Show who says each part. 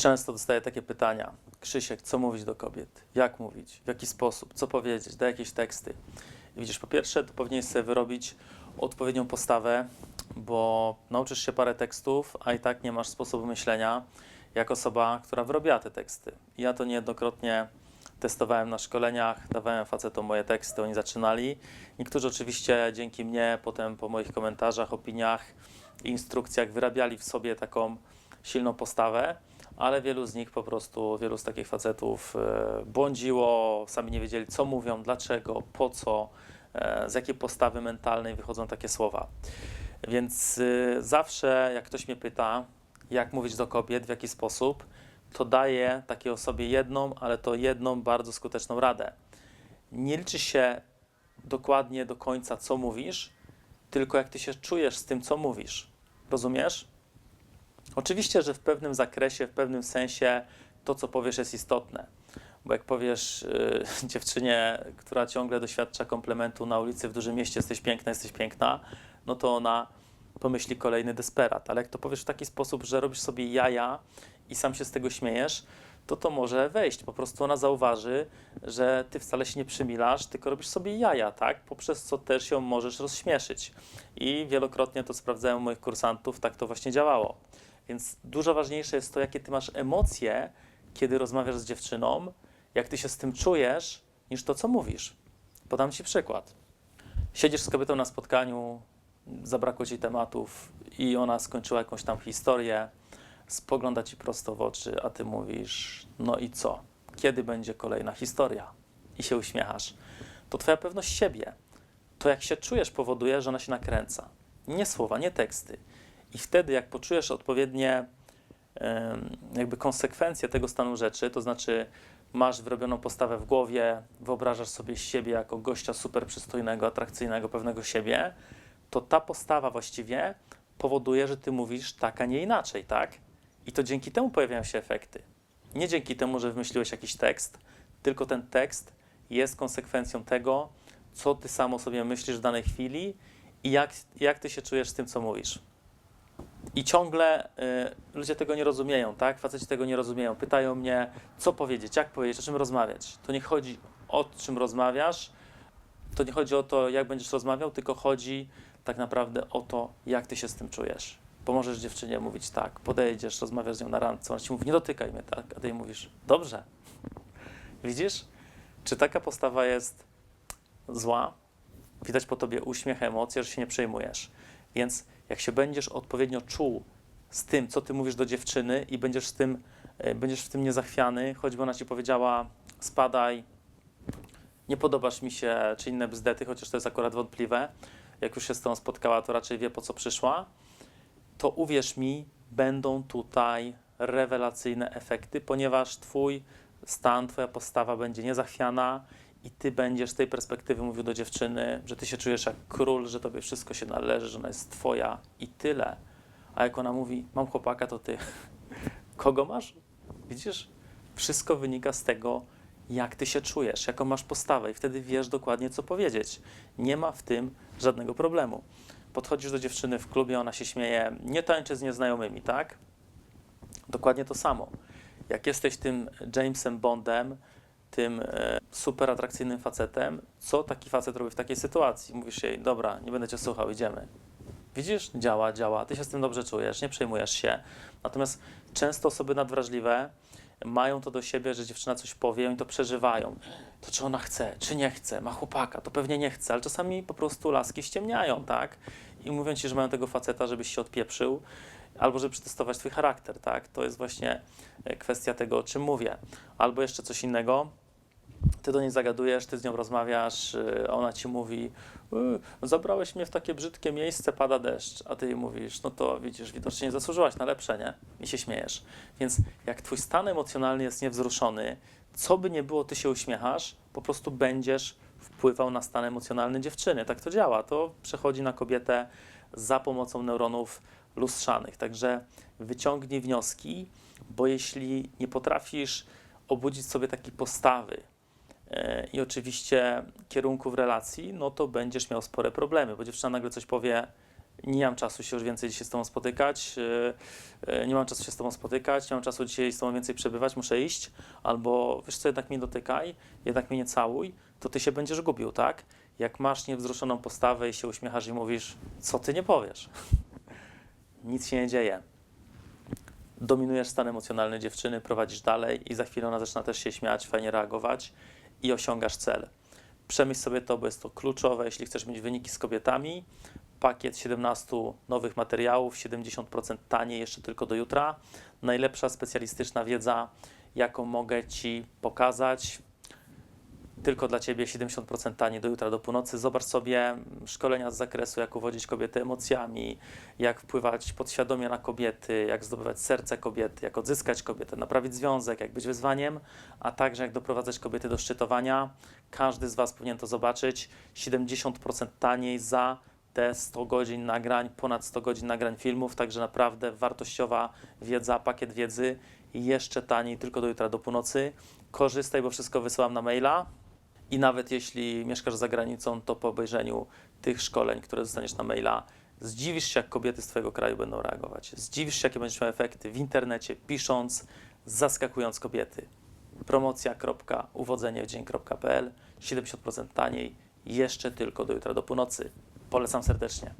Speaker 1: Często dostaję takie pytania. Krzysiek, co mówić do kobiet? Jak mówić? W jaki sposób? Co powiedzieć? Daj jakieś teksty. I widzisz, po pierwsze, to powinieneś sobie wyrobić odpowiednią postawę, bo nauczysz się parę tekstów, a i tak nie masz sposobu myślenia jak osoba, która wyrobiła te teksty. I Ja to niejednokrotnie testowałem na szkoleniach, dawałem facetom moje teksty, oni zaczynali. Niektórzy oczywiście dzięki mnie, potem po moich komentarzach, opiniach instrukcjach wyrabiali w sobie taką silną postawę, ale wielu z nich po prostu, wielu z takich facetów e, błądziło, sami nie wiedzieli co mówią, dlaczego, po co, e, z jakiej postawy mentalnej wychodzą takie słowa. Więc y, zawsze jak ktoś mnie pyta, jak mówić do kobiet, w jaki sposób, to daję takiej osobie jedną, ale to jedną bardzo skuteczną radę. Nie liczy się dokładnie do końca, co mówisz, tylko jak ty się czujesz z tym, co mówisz. Rozumiesz? Oczywiście, że w pewnym zakresie, w pewnym sensie to, co powiesz, jest istotne. Bo jak powiesz y, dziewczynie, która ciągle doświadcza komplementu na ulicy w dużym mieście, jesteś piękna, jesteś piękna, no to ona pomyśli kolejny desperat. Ale jak to powiesz w taki sposób, że robisz sobie jaja i sam się z tego śmiejesz, to to może wejść. Po prostu ona zauważy, że ty wcale się nie przymilasz, tylko robisz sobie jaja, tak? Poprzez co też ją możesz rozśmieszyć. I wielokrotnie to sprawdzałem u moich kursantów, tak to właśnie działało. Więc dużo ważniejsze jest to, jakie ty masz emocje, kiedy rozmawiasz z dziewczyną, jak ty się z tym czujesz, niż to, co mówisz. Podam ci przykład. Siedzisz z kobietą na spotkaniu, zabrakło ci tematów i ona skończyła jakąś tam historię, spogląda ci prosto w oczy, a ty mówisz, no i co? Kiedy będzie kolejna historia? I się uśmiechasz. To twoja pewność siebie. To jak się czujesz powoduje, że ona się nakręca. Nie słowa, nie teksty. I wtedy, jak poczujesz odpowiednie jakby konsekwencje tego stanu rzeczy, to znaczy masz wyrobioną postawę w głowie, wyobrażasz sobie siebie jako gościa super przystojnego, atrakcyjnego, pewnego siebie, to ta postawa właściwie powoduje, że ty mówisz tak, a nie inaczej, tak? I to dzięki temu pojawiają się efekty. Nie dzięki temu, że wymyśliłeś jakiś tekst, tylko ten tekst jest konsekwencją tego, co ty samo sobie myślisz w danej chwili i jak, jak ty się czujesz z tym, co mówisz. I ciągle y, ludzie tego nie rozumieją, tak? Faceci tego nie rozumieją. Pytają mnie, co powiedzieć, jak powiedzieć, o czym rozmawiać. To nie chodzi o czym rozmawiasz, to nie chodzi o to, jak będziesz rozmawiał, tylko chodzi tak naprawdę o to, jak ty się z tym czujesz. Pomożesz dziewczynie mówić tak, podejdziesz, rozmawiasz z nią na randce, ona ci mówi, nie dotykaj mnie, tak? A ty jej mówisz, dobrze. Widzisz? Czy taka postawa jest zła? Widać po tobie uśmiech, emocje, że się nie przejmujesz. Więc jak się będziesz odpowiednio czuł z tym, co ty mówisz do dziewczyny i będziesz, z tym, e, będziesz w tym niezachwiany, choćby ona ci powiedziała spadaj, nie podobasz mi się, czy inne bzdety, chociaż to jest akurat wątpliwe, jak już się z tą spotkała, to raczej wie po co przyszła, to uwierz mi, będą tutaj rewelacyjne efekty, ponieważ twój stan, twoja postawa będzie niezachwiana i ty będziesz z tej perspektywy mówił do dziewczyny, że ty się czujesz jak król, że tobie wszystko się należy, że ona jest twoja i tyle. A jak ona mówi, mam chłopaka, to ty. Kogo masz? Widzisz? Wszystko wynika z tego, jak ty się czujesz, jaką masz postawę i wtedy wiesz dokładnie, co powiedzieć. Nie ma w tym żadnego problemu. Podchodzisz do dziewczyny w klubie, ona się śmieje, nie tańczy z nieznajomymi, tak? Dokładnie to samo. Jak jesteś tym Jamesem Bondem, tym e, super atrakcyjnym facetem, co taki facet robi w takiej sytuacji? Mówisz jej, dobra, nie będę cię słuchał, idziemy. Widzisz? Działa, działa, ty się z tym dobrze czujesz, nie przejmujesz się. Natomiast często osoby nadwrażliwe mają to do siebie, że dziewczyna coś powie, oni to przeżywają. To czy ona chce, czy nie chce, ma chłopaka, to pewnie nie chce, ale czasami po prostu laski ściemniają, tak? I mówią ci, że mają tego faceta, żebyś się odpieprzył, albo żeby przetestować twój charakter, tak? To jest właśnie e, kwestia tego, o czym mówię. Albo jeszcze coś innego, ty do niej zagadujesz, ty z nią rozmawiasz, y, ona ci mówi, y, zabrałeś mnie w takie brzydkie miejsce, pada deszcz, a ty jej mówisz, no to widzisz, widocznie nie zasłużyłaś na lepsze, nie? I się śmiejesz. Więc jak twój stan emocjonalny jest niewzruszony, co by nie było, ty się uśmiechasz, po prostu będziesz wpływał na stan emocjonalny dziewczyny. Tak to działa. To przechodzi na kobietę za pomocą neuronów lustrzanych. Także wyciągnij wnioski, bo jeśli nie potrafisz obudzić sobie takiej postawy, i oczywiście kierunku w relacji, no to będziesz miał spore problemy, bo dziewczyna nagle coś powie, nie mam czasu się już więcej dzisiaj z Tobą spotykać, yy, yy, nie mam czasu się z Tobą spotykać, nie mam czasu dzisiaj z Tobą więcej przebywać, muszę iść, albo wiesz co, jednak mnie dotykaj, jednak mnie nie całuj, to Ty się będziesz gubił, tak? Jak masz niewzruszoną postawę i się uśmiechasz i mówisz, co Ty nie powiesz? Nic się nie dzieje. Dominujesz stan emocjonalny dziewczyny, prowadzisz dalej i za chwilę ona zaczyna też się śmiać, fajnie reagować i osiągasz cel. Przemyśl sobie to, bo jest to kluczowe, jeśli chcesz mieć wyniki z kobietami. Pakiet 17 nowych materiałów, 70% taniej jeszcze tylko do jutra. Najlepsza specjalistyczna wiedza, jaką mogę Ci pokazać. Tylko dla Ciebie 70% taniej do jutra do północy. Zobacz sobie szkolenia z zakresu, jak uwodzić kobiety emocjami, jak wpływać podświadomie na kobiety, jak zdobywać serce kobiety, jak odzyskać kobietę, naprawić związek, jak być wyzwaniem, a także jak doprowadzać kobiety do szczytowania. Każdy z Was powinien to zobaczyć. 70% taniej za te 100 godzin nagrań, ponad 100 godzin nagrań filmów, także naprawdę wartościowa wiedza, pakiet wiedzy jeszcze taniej, tylko do jutra do północy. Korzystaj, bo wszystko wysyłam na maila. I nawet jeśli mieszkasz za granicą, to po obejrzeniu tych szkoleń, które dostaniesz na maila, zdziwisz się, jak kobiety z Twojego kraju będą reagować. Zdziwisz się, jakie będziesz miał efekty w internecie, pisząc, zaskakując kobiety. Promocja.uwodzeniewdzień.pl 70% taniej, jeszcze tylko do jutra do północy. Polecam serdecznie.